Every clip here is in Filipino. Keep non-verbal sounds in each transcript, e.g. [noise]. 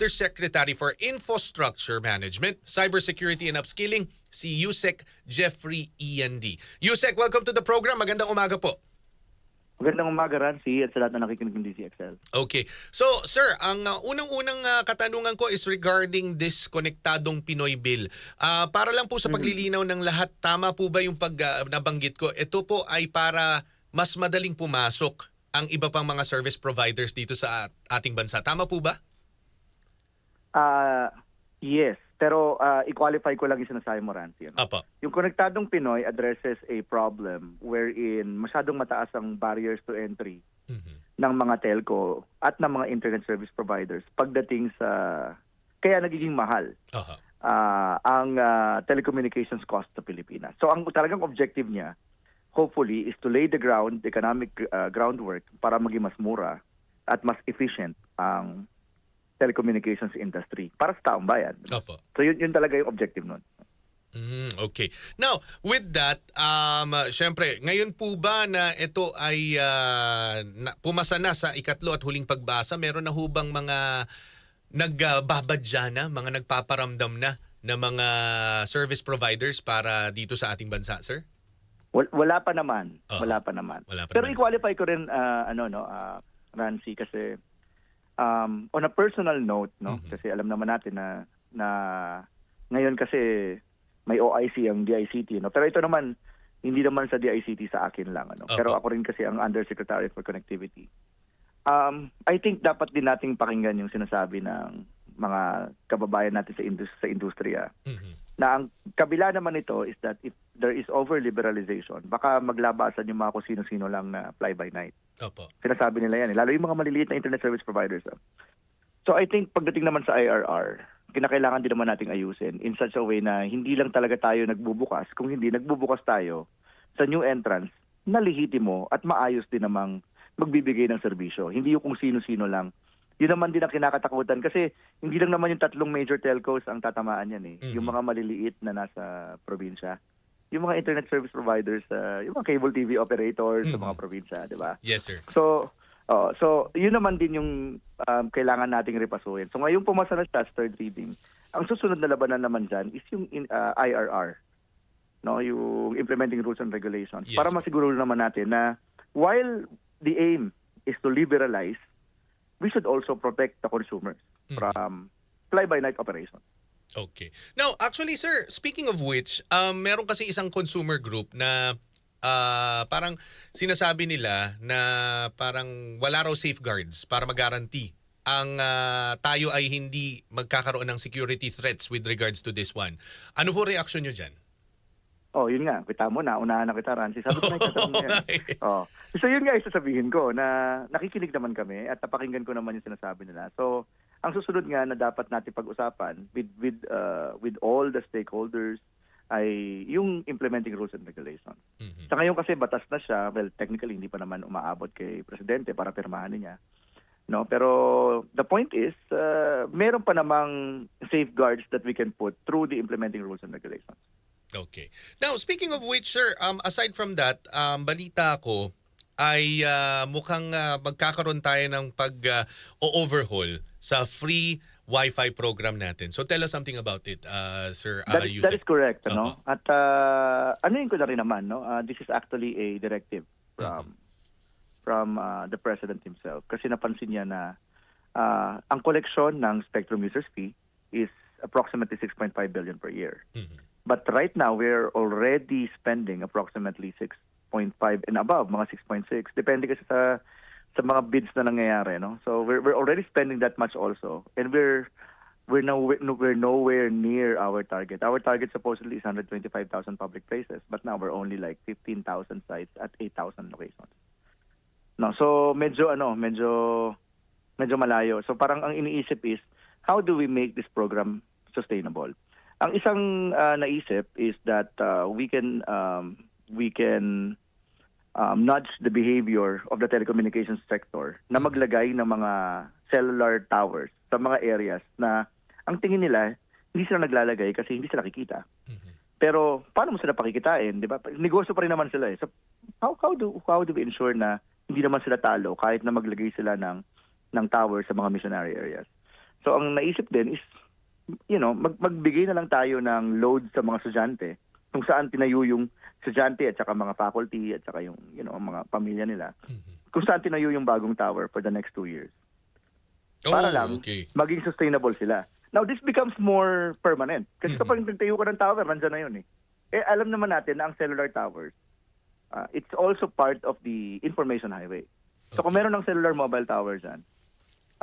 Undersecretary for Infrastructure Management, Cybersecurity and Upskilling, si Yusek Jeffrey END. Yusek, welcome to the program. Magandang umaga po. Magandang umaga, Rancy, at sa lahat na nakikinig ng DCXL. Okay. So, sir, ang uh, unang-unang uh, katanungan ko is regarding this konektadong Pinoy Bill. Ah, para lang po sa paglilinaw ng lahat, tama po ba yung pag uh, nabanggit ko? Ito po ay para mas madaling pumasok ang iba pang mga service providers dito sa at- ating bansa. Tama po ba? Ah, yes, pero ah, i-qualify ko lang yung sinasabi mo, Rancy. Ano? Apo. Yung konektadong Pinoy addresses a problem wherein masyadong mataas ang barriers to entry Mhm. ng mga telco at ng mga internet service providers pagdating sa... Kaya nagiging mahal Aha. ah, ang ah, telecommunications cost sa Pilipinas. So ang talagang objective niya, hopefully, is to lay the ground, economic ah, groundwork para maging mas mura at mas efficient ang telecommunications industry para sa taong bayan. Apo. So yun, yun talaga yung objective nun. Mm, okay. Now, with that, um, uh, syempre, ngayon po ba na ito ay uh, na, pumasa na sa ikatlo at huling pagbasa, meron na hubang mga nagbabadya na, mga nagpaparamdam na na mga service providers para dito sa ating bansa, sir? Wal- Wala pa naman. Oo. Wala pa naman. Wala pa Pero naman. i-qualify ko rin ah, ano no, ah, Rancy kasi um, on a personal note no, Mhm. kasi alam naman natin na na ngayon kasi may OIC ang DICT no. Pero ito naman hindi naman sa DICT sa akin lang ano. Opo. Pero ako rin kasi ang Undersecretary for Connectivity. Um, I think dapat din nating pakinggan yung sinasabi ng mga kababayan natin sa indus- sa industriya Mhm. na ang kabila naman nito is that if there is over-liberalization, baka maglabasan yung mga kung sino-sino lang na fly-by-night. Opo. Sinasabi nila yan, eh, lalo yung mga maliliit na internet service providers. ah. So I think pagdating naman sa IRR, kinakailangan din naman nating ayusin in such a way na hindi lang talaga tayo nagbubukas, kung hindi nagbubukas tayo sa new entrance na lehitimo at maayos din namang magbibigay ng serbisyo. Hindi yung kung sino-sino lang. Yun naman din ang kinakatakutan kasi hindi lang naman yung tatlong major telcos ang tatamaan yan eh. Mhm. Yung mga maliliit na nasa probinsya. Yung mga internet service providers, ah, yung mga cable TV operators sa Mhm. mga probinsya, di ba? Yes, sir. So, oh, so yun naman din yung um, kailangan nating repasuhin. So ngayong pumasa na siya sa third reading, ang susunod na labanan naman dyan is yung in, uh, IRR, no, yung implementing rules and regulations. Yes. Para masiguro naman natin na while the aim is to liberalize, we should also protect the consumers Mhm. from fly-by-night operations. Okay. Now, actually, sir, speaking of which, um, meron kasi isang consumer group na ah, parang sinasabi nila na parang wala raw safeguards para mag-guarantee ang ah, tayo ay hindi magkakaroon ng security threats with regards to this one. Ano po reaction nyo dyan? Oh, yun nga, kita mo na, unahan na kita, Rancy. Sabi ko na [laughs] yan. Oh. So yun nga isasabihin ko na nakikinig naman kami at napakinggan ko naman yung sinasabi nila. So ang susunod nga na dapat natin pag-usapan with with uh, with all the stakeholders ay yung implementing rules and regulations. Mhm. Sa ngayon kasi batas na siya, well technically hindi pa naman umaabot kay presidente para pirmahan niya. No, pero the point is uh, meron pa namang safeguards that we can put through the implementing rules and regulations. Okay. Now, speaking of which, sir, um, aside from that, um, balita ko ay ah, mukhang ah, magkakaroon tayo ng pag-overhaul sa free Wi-Fi program natin. So tell us something about it, uh, Sir uh, That, that is correct, ano? Opo. At uh, ano yun ko na rin naman, no? Uh, this is actually a directive from from uh, the president himself kasi napansin niya na uh, ang koleksyon ng spectrum users fee is approximately 6.5 billion per year. Mhm. But right now we're already spending approximately 6.5 and above, mga 6.6. Depende kasi sa sa mga bids na nangyayari, no? So we're we're already spending that much also. And we're we're no we're nowhere near our target. Our target supposedly is 125,000 public places, but now we're only like 15,000 sites at 8,000 locations. No, so medyo ano, medyo medyo malayo. So parang ang iniisip is how do we make this program sustainable? Ang isang uh, naisip is that uh, we can um, we can um, nudge the behavior of the telecommunications sector na maglagay ng mga cellular towers sa mga areas na ang tingin nila hindi sila naglalagay kasi hindi sila kikita. Mhm. Pero paano mo sila pakikitain, 'di ba? Negosyo pa rin naman sila eh. So how how do how do we ensure na hindi naman sila talo kahit na maglagay sila ng ng tower sa mga missionary areas? So ang naisip din is, you know, mag magbigay na lang tayo ng load sa mga estudyante kung saan tinayo yung estudyante at saka mga faculty at saka yung, you know, mga pamilya nila. Mhm. Kung saan tinayo yung bagong tower for the next two years. Para Oh, lang okay. maging sustainable sila. Now, this becomes more permanent. Kasi Mhm. kapag nagtayo ka ng tower, nandyan na yun eh. Eh, alam naman natin na ang cellular towers, uh, it's also part of the information highway. So kung Okay. meron ng cellular mobile tower dyan,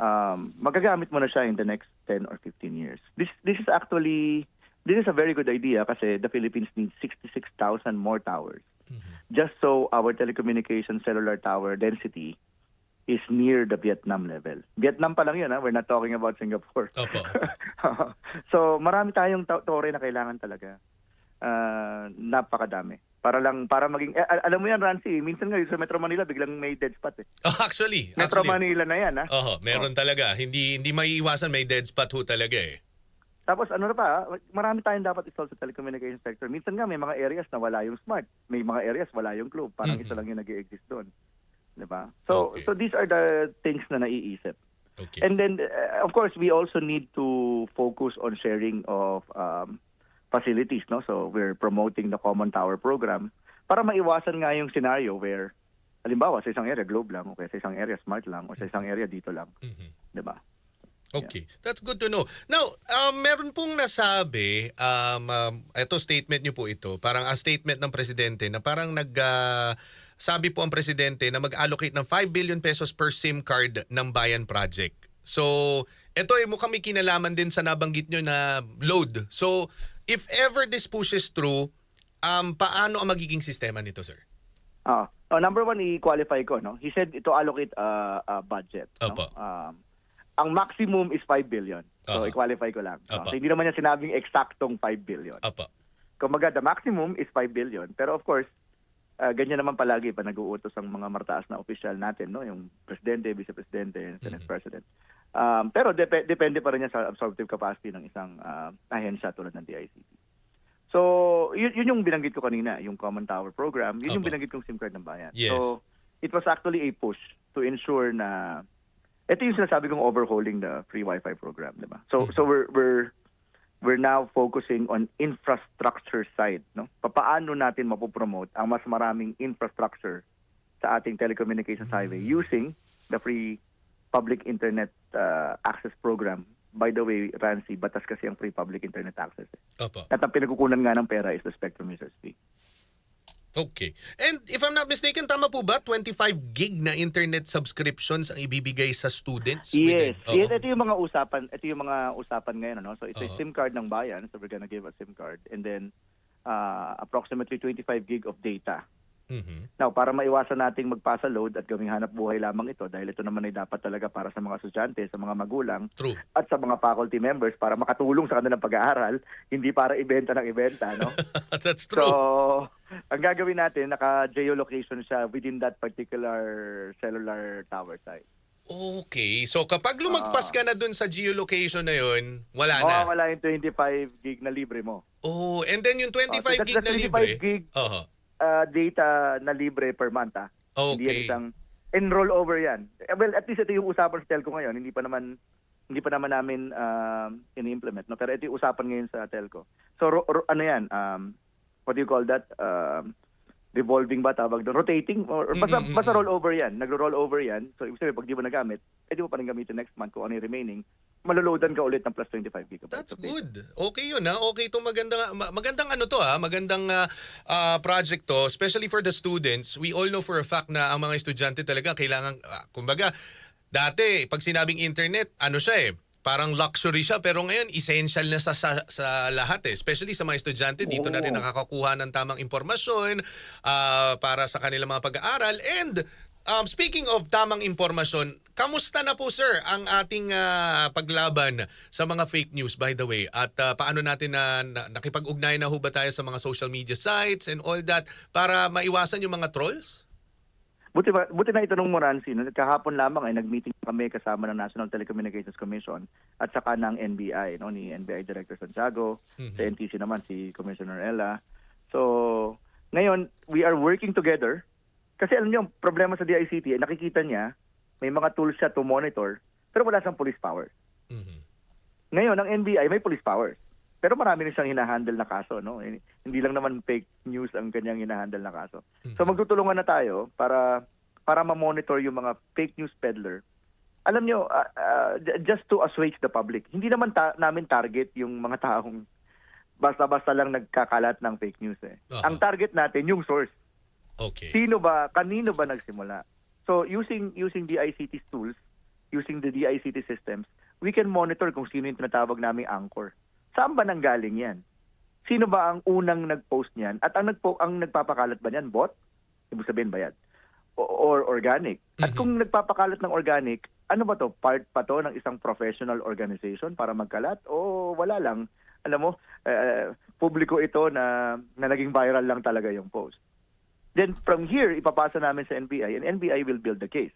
um, magagamit mo na siya in the next 10 or 15 years. This this is actually, this is a very good idea kasi the Philippines needs 66,000 more towers Mhm. just so our telecommunication cellular tower density is near the Vietnam level. Vietnam pa lang yun, ha? we're not talking about Singapore. Opo. [laughs] so marami tayong to- tore na kailangan talaga. Ah, napakadami. Para lang, para maging, eh, al- alam mo yan Rancy, minsan nga sa Metro Manila biglang may dead spot eh. [laughs] Oh, actually, Metro actually. Manila na yan ha. Oho, meron talaga. Hindi hindi maiiwasan may dead spot ho talaga eh. Tapos ano na pa, marami tayong dapat install sa telecommunication sector. Minsan nga may mga areas na wala yung smart. May mga areas wala yung globe. Parang Mhm. isa lang yung nag exist doon. 'Di ba? So Okay. so these are the things na naiisip. Okay. And then uh, of course we also need to focus on sharing of um, facilities, no? So we're promoting the Common Tower program para maiwasan nga yung scenario where halimbawa sa isang area globe lang o kaya sa isang area smart lang o sa isang area dito lang, Mhm. 'di ba? Okay, that's good to know. Now, um, meron pong nasabi, um, um, ito statement niyo po ito, parang a statement ng presidente na parang nag ah, sabi po ang presidente na mag-allocate ng 5 billion pesos per SIM card ng Bayan Project. So, ito ay mukhang may kinalaman din sa nabanggit nyo na load. So, if ever this pushes through, um, paano ang magiging sistema nito, sir? Ah, oh, number one, i-qualify ko, no? He said to allocate a uh, budget. No? Opo. Um, ang maximum is 5 billion. So, Aha. i-qualify ko lang. So, hindi naman niya sinabing eksaktong 5 billion. Apa. Kumbaga, the maximum is 5 billion. Pero of course, ah, ganyan naman palagi pa nag-uutos ang mga martaas na opisyal natin, no? Yung presidente, vice-presidente, senate Mhm. president. Um, pero dep- depende pa rin yan sa absorptive capacity ng isang ah, ahensya tulad ng DICT. So, yun, yun yung binanggit ko kanina, yung Common Tower Program. Yun yung Opo. binanggit kong SIM card ng bayan. Yes. So, it was actually a push to ensure na ito yung sinasabi kong overhauling the free Wi-Fi program, di ba? So, Mhm. so we're we're we're now focusing on infrastructure side, no? Papaano natin mapopromote ang mas maraming infrastructure sa ating telecommunications highway Mm. using the free public internet uh, access program. By the way, Rancy, batas kasi ang free public internet access. Eh. Apa. At ang pinagkukunan nga ng pera is the spectrum users fee. Okay. And if I'm not mistaken, tama po ba 25 gig na internet subscriptions ang ibibigay sa students? Yes. within- Oo. yes. Ito yung mga usapan, ito yung mga usapan ngayon, no? So it's a Oo. SIM card ng bayan, so we're gonna give a SIM card and then uh, approximately 25 gig of data. Mhm. Now, para maiwasan nating magpasa load at gawing hanap buhay lamang ito dahil ito naman ay dapat talaga para sa mga estudyante, sa mga magulang True. at sa mga faculty members para makatulong sa kanilang pag-aaral, hindi para ibenta ng ibenta, no? [laughs] That's So, true. ang gagawin natin, naka-geolocation siya within that particular cellular tower site. okay. So kapag lumagpas Ah. ka na dun sa geolocation na yun, wala na. Mawawala yung 25 gig na libre mo. Oh, and then yung 25 Oh, so gig that's na libre. 25 gig Oo. Uh, data na libre per month. ah. Hindi yan Okay. isang enroll over yan. Eh, Well, at least ito yung usapan sa telco ngayon. Hindi pa naman hindi pa naman namin um, ini-implement. No? Pero ito yung usapan ngayon sa telco. So, ro- ro- ano yan? Um, what do you call that? Um, revolving ba tawag doon? Rotating? Or, or basta, Mm, mm, basta mm. roll over yan. Nagro-roll over yan. So, ibig sabihin, pag di mo nagamit, eh di mo pa rin gamitin next month kung ano yung remaining. Maloloadan ka ulit ng plus 25 gigabytes. That's good. Okay yun ha. Okay itong magandang, ma- magandang ano to ha. Magandang ah, ah, project to. Especially for the students. We all know for a fact na ang mga estudyante talaga kailangan, ah, kumbaga, dati pag sinabing internet, ano siya eh, parang luxury siya pero ngayon essential na sa, sa, sa lahat eh. Especially sa mga estudyante, dito na rin nakakakuha ng tamang impormasyon ah, para sa kanilang mga pag-aaral. And um, speaking of tamang impormasyon, kamusta na po sir ang ating ah, paglaban sa mga fake news by the way? At ah, paano natin na, na nakipag-ugnayan na ho ba tayo sa mga social media sites and all that para maiwasan yung mga trolls? Buti, ba, buti na itanong mo. No? Kahapon lamang ay nag-meeting kami kasama ng National Telecommunications Commission at saka ng NBI, no? ni NBI Director Santiago, Mhm. sa NTC naman si Commissioner Ella. So, ngayon, we are working together. Kasi alam niyo, problema sa DICT, eh, nakikita niya, may mga tools siya to monitor, pero wala siyang police power. Mhm. Ngayon, ang NBI may police powers. Pero marami rin siyang hinahandle na kaso, no? Eh, Hindi lang naman fake news ang kanyang hinahandle na kaso. So magtutulungan na tayo para para ma-monitor yung mga fake news peddler. Alam nyo, ah, j- just to assuage the public, hindi naman ta- namin target yung mga taong basta-basta lang nagkakalat ng fake news eh. Aha. Ang target natin yung source. Okay. Sino ba, kanino ba nagsimula? So using using the ICT tools, using the DICT systems, we can monitor kung sino yung tinatawag naming anchor. Saan ba nanggaling yan? Sino ba ang unang nag-post niyan? At ang nagpo ang nagpapakalat ba niyan bot? Ibig sabihin ba yan? O- or organic? At Mhm. kung nagpapakalat ng organic, ano ba to? Part pa to ng isang professional organization para magkalat? O wala lang? Alam mo, eh, publiko ito na, na naging viral lang talaga yung post. Then from here, ipapasa namin sa NBI and NBI will build the case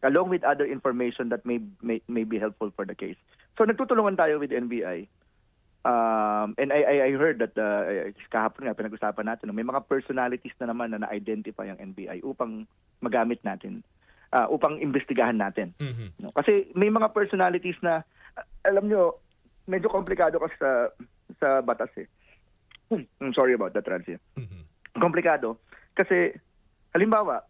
along with other information that may, may, may be helpful for the case. So nagtutulungan tayo with NBI. Um, and I, I, I heard that uh, kahapon nga pinag-usapan natin, may mga personalities na naman na na-identify ang NBI upang magamit natin, uh, upang imbestigahan natin. Mhm. No? Kasi may mga personalities na, alam nyo, medyo komplikado kasi sa, sa batas eh. Hmm, I'm sorry about that, Rancy Mhm. komplikado kasi halimbawa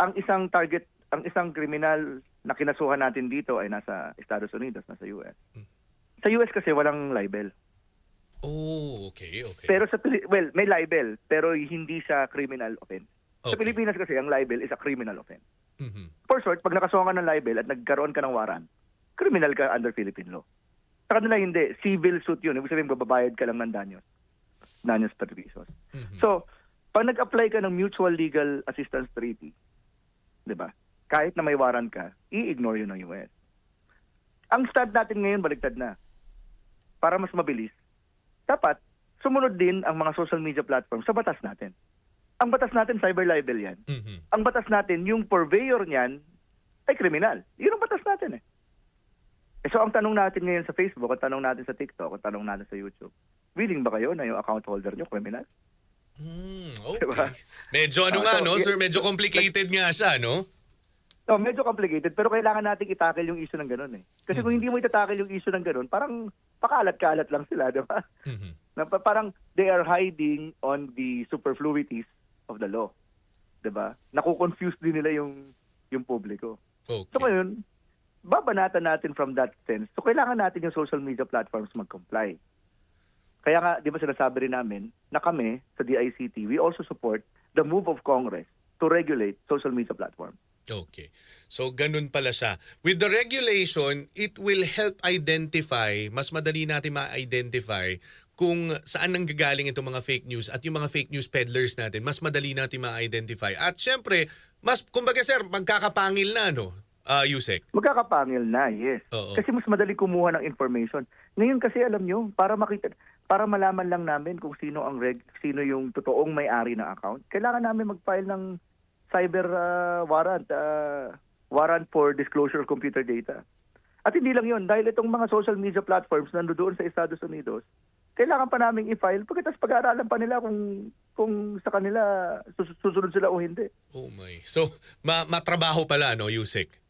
ang isang target ang isang kriminal na kinasuhan natin dito ay nasa Estados Unidos nasa US Mm. Sa US kasi walang libel Oh, okay, okay. pero sa Pili- well may libel pero hindi siya criminal offense sa Okay. Pilipinas kasi ang libel is a criminal offense Mhm. for short pag nakasuhan ka ng libel at nagkaroon ka ng warrant criminal ka under Philippine law sa kanila hindi civil suit yun ibig sabihin babayad ka lang ng danyos danyos perjuicios Mhm. So, pag nag-apply ka ng Mutual Legal Assistance Treaty, 'di ba? Kahit na may warrant ka, i-ignore 'yun ng US. Ang stand natin ngayon baligtad na. Para mas mabilis, dapat sumunod din ang mga social media platforms sa batas natin. Ang batas natin cyber libel 'yan. Mhm. Ang batas natin yung purveyor niyan ay kriminal. 'Yun ang batas natin eh. Eh, So ang tanong natin ngayon sa Facebook, ang tanong natin sa TikTok, ang tanong natin sa YouTube, willing ba kayo na yung account holder nyo criminal? Mm, okay. Diba? Medyo ano Ah, nga, so, no, sir? Medyo complicated nga siya, no? No, medyo complicated pero kailangan natin itakil yung issue ng ganun eh. Kasi kung hindi mo itatakil yung issue ng ganun, parang pakalat-kalat lang sila, di ba? Mhm. Na pa- parang they are hiding on the superfluities of the law. Di ba? Nakukonfuse din nila yung yung publiko. So Okay. ngayon, babanatan natin from that sense. So kailangan natin yung social media platforms mag-comply. Kaya nga, di ba sinasabi rin namin na kami sa DICT, we also support the move of Congress to regulate social media platforms. Okay. So, ganun pala siya. With the regulation, it will help identify, mas madali natin ma-identify kung saan nanggagaling itong mga fake news at yung mga fake news peddlers natin, mas madali natin ma-identify. At syempre, mas, kumbaga sir, magkakapangil na, no? Ah, Yusek. Magkakapangil na, yes. Oo. Kasi mas madali kumuha ng information. Ngayon kasi alam nyo, para makita para malaman lang namin kung sino ang reg, sino yung totoong may-ari ng account, kailangan namin mag-file ng cyber ah, warrant, ah, warrant for disclosure of computer data. At hindi lang yun, dahil itong mga social media platforms na doon sa Estados Unidos, kailangan pa namin i-file pagkatapos pag-aaralan pa nila kung kung sa kanila sus- susunod sila o hindi. Oh my. So, ma matrabaho pala, no, Yusek?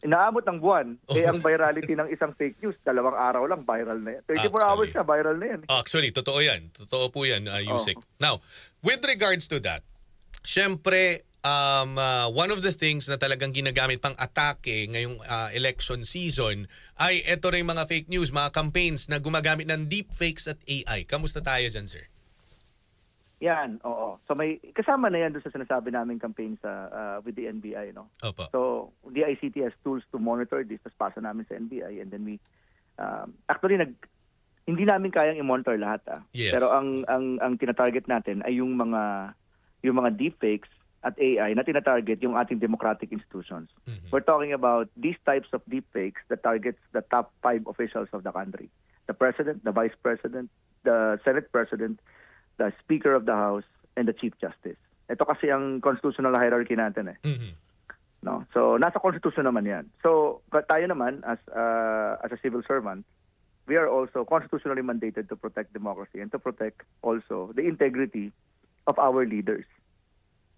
inaabot ng buwan, eh Oh. ang virality ng isang fake news, dalawang araw lang viral na yan. 24 Actually. hours na viral na yan. Actually, totoo yan. Totoo po yan, uh, Yusek. Oh. Now, with regards to that, syempre, um, uh, one of the things na talagang ginagamit pang atake ngayong uh, election season ay eto rin mga fake news, mga campaigns na gumagamit ng deepfakes at AI. Kamusta tayo dyan, sir? Yan, oo. So may kasama na yan doon sa sinasabi naming campaign sa uh, with the NBI, no. Opo. So the ICT has tools to monitor this, tapos pasa namin sa NBI and then we um, actually nag hindi namin kayang i-monitor lahat ah. Yes. Pero ang ang ang tinatarget natin ay yung mga yung mga deepfakes at AI na tinatarget yung ating democratic institutions. Mhm. We're talking about these types of deepfakes that targets the top five officials of the country. The president, the vice president, the senate president, the speaker of the house, and the chief justice. Ito kasi ang constitutional hierarchy natin eh. Mhm. No? So nasa constitution naman 'yan. So tayo naman as uh, as a civil servant, we are also constitutionally mandated to protect democracy and to protect also the integrity of our leaders.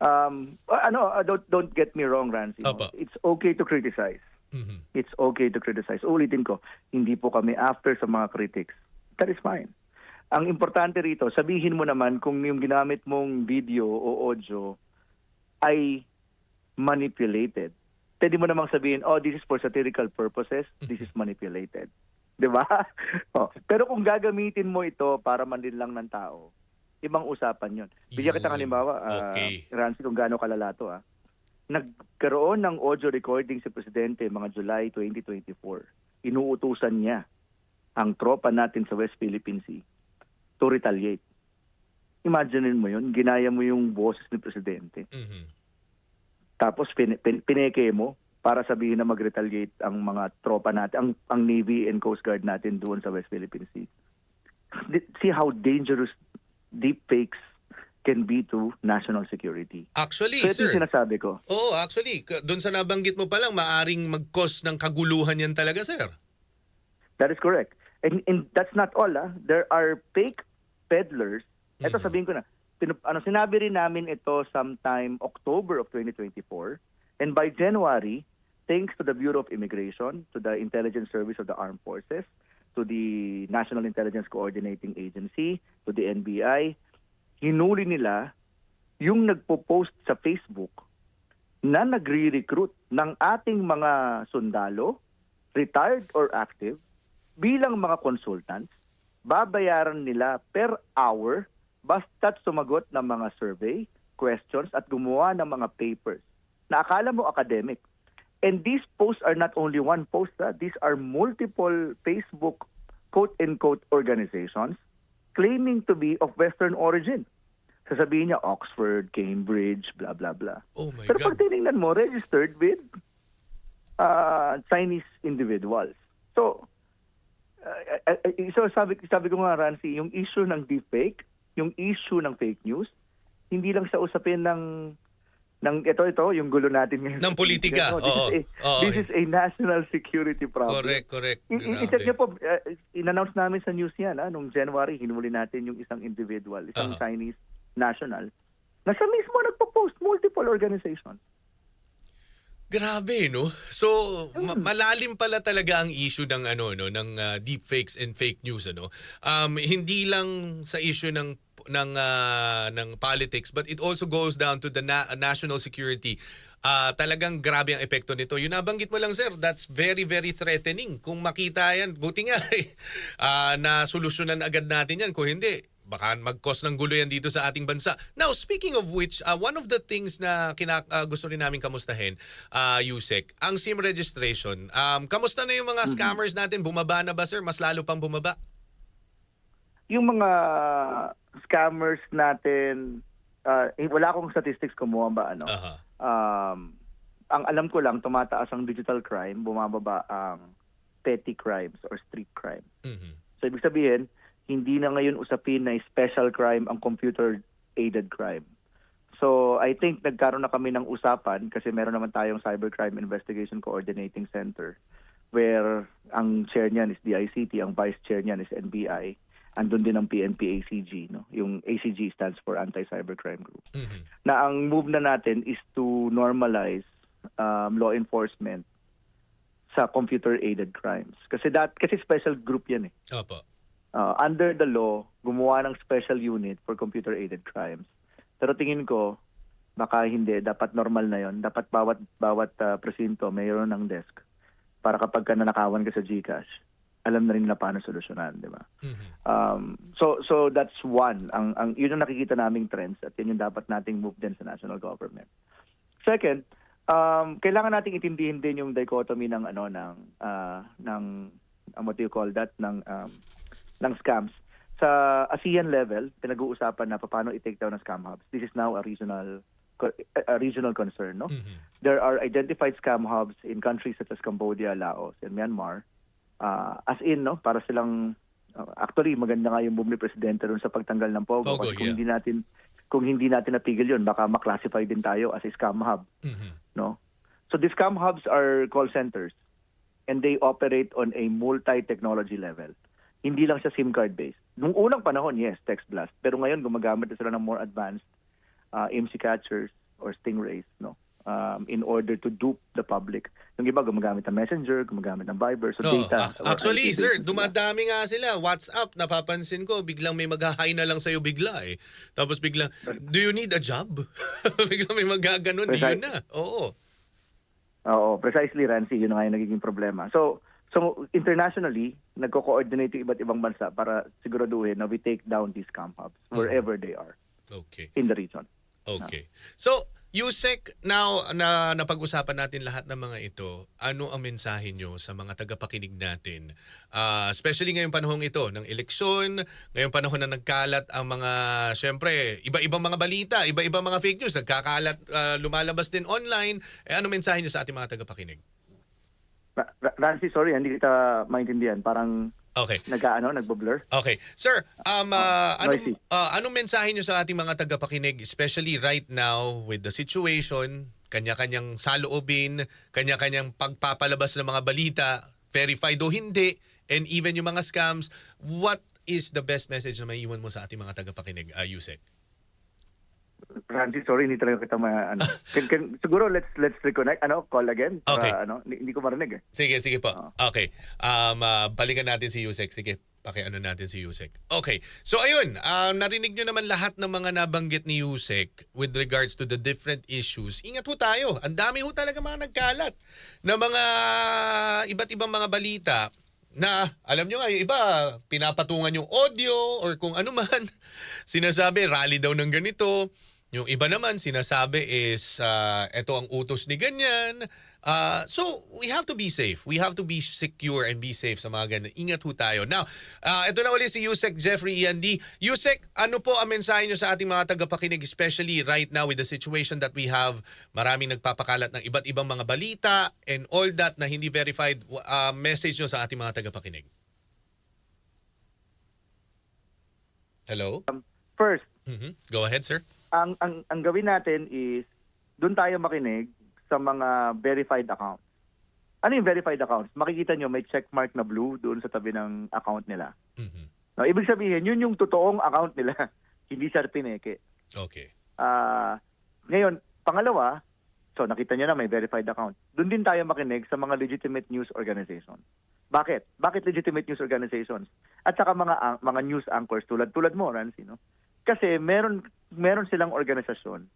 Um ano uh, don't don't get me wrong Rancy. Opo. It's okay to criticize. Mhm. It's okay to criticize. Ulitin ko, hindi po kami after sa mga critics. That is fine. Ang importante rito, sabihin mo naman kung yung ginamit mong video o audio ay manipulated. Pwede mo namang sabihin, oh, this is for satirical purposes, this is manipulated. Di ba? [laughs] oh. Pero kung gagamitin mo ito para manlinlang ng tao, ibang usapan yon. Bigyan kita ng Yun. halimbawa, ah, Okay. Rancy, kung gaano kalala to. Ah. Nagkaroon ng audio recording si Presidente mga July 2024. Inuutusan niya ang tropa natin sa West Philippine Sea to retaliate. Imaginein mo yun, ginaya mo yung boses ni Presidente. Mhm. Tapos pin, pin, pineke mo para sabihin na mag-retaliate ang mga tropa natin, ang, ang Navy and Coast Guard natin doon sa West Philippine Sea. Di- See how dangerous deep fakes can be to national security. Actually, So ito sir. yung sinasabi ko. Oo, actually, doon sa nabanggit mo pa lang, maaring mag-cause ng kaguluhan yan talaga, sir. That is correct. And, and that's not all. Ah. There are fake peddlers. Ito Mhm. sabihin ko na. Pinu- ano, sinabi rin namin ito sometime October of 2024. And by January, thanks to the Bureau of Immigration, to the Intelligence Service of the Armed Forces, to the National Intelligence Coordinating Agency, to the NBI, hinuli nila yung nagpo-post sa Facebook na nagre-recruit ng ating mga sundalo, retired or active, bilang mga consultants, babayaran nila per hour basta't sumagot ng mga survey, questions at gumawa ng mga papers na akala mo academic. And these posts are not only one post, ah. these are multiple Facebook quote-unquote organizations claiming to be of Western origin. Sasabihin niya Oxford, Cambridge, blah, blah, blah. Oh my Pero pag God. tinignan mo, registered with uh, Chinese individuals. So, uh, uh, uh, so sabi, sabi ko nga, Rancy, yung issue ng deepfake, yung issue ng fake news, hindi lang sa usapin ng ng ito ito yung gulo natin ngayon. Ng politika, No, this, oo. is a, Oo. this is a national security problem. Correct, correct. I-check niyo po, uh, in-announce namin sa news yan, ah, nung January, hinuli natin yung isang individual, isang Aha. Chinese national, na siya mismo nagpo-post multiple organizations. Grabe, no? So, ma- Hmm. malalim pala talaga ang issue ng ano no, ng ah, deepfakes and fake news ano. Um hindi lang sa issue ng ng ah, ng politics but it also goes down to the na- national security. Ah, talagang grabe ang epekto nito. Yung nabanggit mo lang sir, that's very very threatening. Kung makita yan, buti nga eh, [laughs] ah, na solusyonan agad natin yan. Kung hindi, baka mag-cause ng gulo yan dito sa ating bansa. Now, speaking of which, uh, one of the things na kina, uh, gusto rin namin kamustahin, uh, Yusek, ang SIM registration. Um, kamusta na yung mga scammers natin? Bumaba na ba, sir? Mas lalo pang bumaba? Yung mga scammers natin, uh, wala akong statistics kumuha ba ano. Aha. Um, ang alam ko lang, tumataas ang digital crime, bumababa ang petty crimes or street crime. Mhm. So ibig sabihin, hindi na ngayon usapin na special crime ang computer-aided crime. So I think nagkaroon na kami ng usapan kasi meron naman tayong Cybercrime Investigation Coordinating Center where ang chair niyan is DICT, ang vice chair niyan is NBI. Andun din ang PNP ACG, no? Yung ACG stands for Anti-Cybercrime Group. Mhm. Na ang move na natin is to normalize um, law enforcement sa computer-aided crimes. Kasi that kasi special group 'yan eh Opo. uh, under the law, gumawa ng special unit for computer-aided crimes. Pero tingin ko, baka hindi. Dapat normal na yon. Dapat bawat bawat uh, presinto mayroon ng desk para kapag ka nanakawan ka sa GCash, alam na rin na paano solusyonan, di ba? Mhm. Um, so so that's one. Ang ang yun ang nakikita naming trends at yun yung dapat nating move din sa national government. Second, um, kailangan nating intindihin din yung dichotomy ng ano ng ah, ng um, what do you call that ng um, ng scams. Sa ASEAN level, pinag-uusapan na paano i-take down ang scam hubs. This is now a regional a regional concern, no? Mhm. there are identified scam hubs in countries such as Cambodia, Laos, and Myanmar. Uh, as in, no, para silang uh, actually maganda nga yung bumili presidente doon sa pagtanggal ng Pogo. Pogo, Kasi kung yeah. hindi natin kung hindi natin napigil yun, baka maklasify din tayo as a scam hub, Mhm. no? So these scam hubs are call centers and they operate on a multi-technology level. Hindi lang siya SIM card based. Nung unang panahon, yes, text blast. Pero ngayon gumagamit na sila ng more advanced uh, MC catchers or stingrays, no? Um, in order to dupe the public. Yung iba gumagamit ng Messenger, gumagamit ng Viber, so No, data. actually, IP sir, sila. dumadami nga sila. WhatsApp, napapansin ko, biglang may mag-hi na lang sa'yo bigla eh. Tapos biglang, do you need a job? [laughs] biglang may magaganon, di yun na. Oo. Oo, precisely Rancy, yun nga yung nagiging problema. So, so internationally, nagko-coordinate yung iba't ibang bansa para siguraduhin na we take down these camp hubs wherever they are Okay. in the region. Okay. So, Yusek, now na napag-usapan natin lahat ng mga ito, ano ang mensahe nyo sa mga tagapakinig natin? Ah, especially ngayong panahong ito ng eleksyon, ngayong panahon na nagkalat ang mga, syempre, iba-ibang mga balita, iba-ibang mga fake news, nagkakalat, ah, lumalabas din online. Eh, ano mensahe nyo sa ating mga tagapakinig? Ra- Ra- Rancy, sorry, hindi kita maintindihan. Parang Okay. nag-ano, nagbo-blur. Okay. Sir, um, ah, Oh, anong, ah, anong mensahe nyo sa ating mga tagapakinig, especially right now with the situation, kanya-kanyang saloobin, kanya-kanyang pagpapalabas ng mga balita, verified o hindi, and even yung mga scams, what is the best message na maiiwan mo sa ating mga tagapakinig, uh, Yusek? Rancy, sorry, hindi talaga kita ma... Ano. [laughs] Can, can, siguro, let's let's reconnect. Ano, call again. Para, Okay. Ano, hindi, hindi ko marinig eh. Sige, sige po. Oo. Okay. Um, ah, balikan natin si Yusek. Sige, pakiano natin si Yusek. Okay. So ayun, ah, narinig nyo naman lahat ng mga nabanggit ni Yusek with regards to the different issues. Ingat ho tayo. Ang dami ho talaga mga nagkalat na mga iba't ibang mga balita na alam nyo nga, yung iba pinapatungan yung audio or kung ano man. [laughs] Sinasabi, rally daw ng ganito. Yung iba naman sinasabi is uh, ito ang utos ni ganyan. Uh, so, we have to be safe. We have to be secure and be safe sa mga ganyan. Ingat ho tayo. Now, uh, ito na ulit si Yusek Jeffrey Iandi. Yusek, ano po ang mensahe nyo sa ating mga tagapakinig, especially right now with the situation that we have? Maraming nagpapakalat ng iba't ibang mga balita and all that na hindi verified. Uh, message nyo sa ating mga tagapakinig. Hello? First, Mhm. Go ahead, sir. Ang, ang, ang gawin natin is, doon tayo makinig sa mga verified accounts. Ano yung verified accounts? Makikita nyo may checkmark na blue doon sa tabi ng account nila. Mhm. No, ibig sabihin, yun yung totoong account nila. [laughs] Hindi siya pineke. Okay. Ah, ngayon, pangalawa, so nakita nyo na may verified account. Doon din tayo makinig sa mga legitimate news organizations. Bakit? Bakit legitimate news organizations? At saka mga mga news anchors tulad tulad mo, Rancy, no? Kasi meron meron silang organisasyon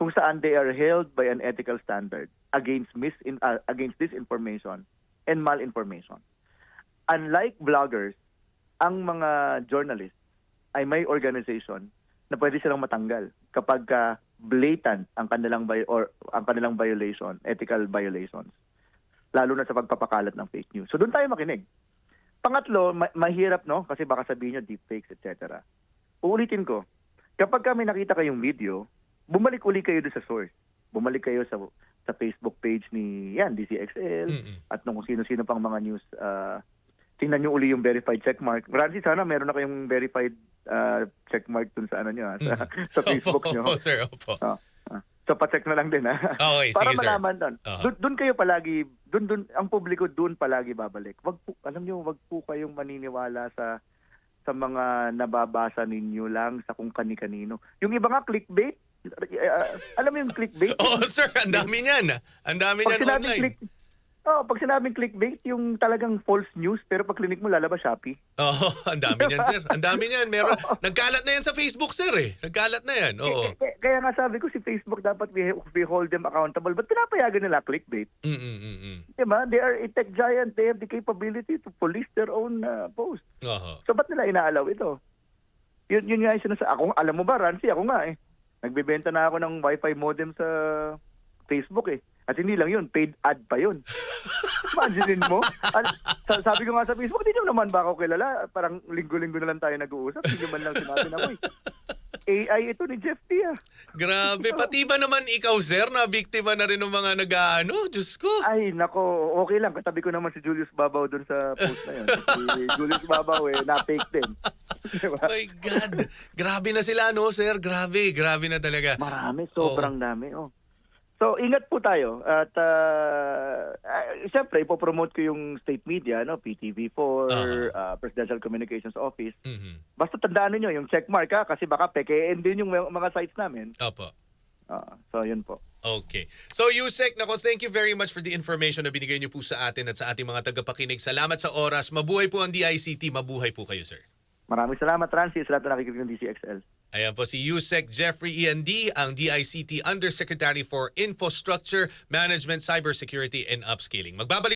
kung saan they are held by an ethical standard against mis uh, against disinformation and malinformation. Unlike vloggers, ang mga journalists ay may organization na pwede silang matanggal kapag ka blatant ang kanilang or ang kanilang violation, ethical violations. Lalo na sa pagpapakalat ng fake news. So doon tayo makinig. Pangatlo, ma- mahirap no kasi baka sabihin nyo deepfakes etc. Uulitin ko. Kapag kami nakita kayong video, bumalik uli kayo doon sa source. Bumalik kayo sa sa Facebook page ni yan DCXL Mm-mm. at nung sino-sino pang mga news ah, tingnan nyo uli yung verified checkmark. Randy, sana meron na kayong verified ah, checkmark dun sa ano nyo, ah, sa, [laughs] sa Facebook Opo, nyo. opo, sir, opo. Ah. so pa-check na lang din ha. Okay, Para sige, sir. malaman doon. Aha. Doon doon kayo palagi, doon doon ang publiko doon palagi babalik. Wag po, alam niyo, wag po kayong maniniwala sa sa mga nababasa ninyo lang sa kung kani-kanino. Yung iba nga clickbait, ah, alam mo yung clickbait? [laughs] Oo, sir, ang dami niyan. Ang dami niyan online. click Oh, pag sinabing clickbait, yung talagang false news, pero pag clinic mo lalabas Shopee. Oo, [laughs] ang dami niyan, sir. Ang dami niyan. Meron, [laughs] nagkalat na yan sa Facebook, sir, eh. Nagkalat na yan. Oo. Eh, eh, kaya nga sabi ko si Facebook dapat we, we hold them accountable. But pinapayagan nila clickbait? Mm-mm-mm. Diba? They are a tech giant. They have the capability to police their own uh, posts. Oo. So ba't nila inaalaw ito? Yun, yun nga yung sinasa... Ako, alam mo ba, Rancy, ako nga eh. Nagbebenta na ako ng wifi modem sa Facebook eh. At hindi lang yun, paid ad pa yun. [laughs] Imagine mo. Sa- sabi ko nga sa Facebook, hindi naman ba ako kilala? Parang linggo-linggo na lang tayo nag-uusap. Hindi nyo man lang sinabi na, uy, AI ito ni Jeff T ah. Grabe. [laughs] Pati ba naman ikaw, sir, na biktima na rin ng mga nag-ano? Diyos ko. Ay, nako, okay lang. Katabi ko naman si Julius Babaw doon sa post na yun. Si [laughs] Julius Babaw eh, na-fake din. diba? My God. Grabe na sila, no, sir? Grabe. Grabe na talaga. Marami, sobrang dami. Oh. So ingat po tayo at uh, uh, siyempre ipopromote ko yung state media no PTV4 uh-huh. Ah, uh, Presidential Communications Office. Mm-hmm. Basta tandaan niyo yung checkmark ha ah, kasi baka pekein din yung mga sites namin. Opo. Uh, so yun po. Okay. So Yusek, nako thank you very much for the information na binigay niyo po sa atin at sa ating mga tagapakinig. Salamat sa oras. Mabuhay po ang DICT. Mabuhay po kayo, sir. Maraming salamat, Francis, sa lahat na nakikinig ng DCXL. Ayan po si Yusek Jeffrey END, ang DICT Undersecretary for Infrastructure, Management, Cybersecurity and Upskilling. Magbabalik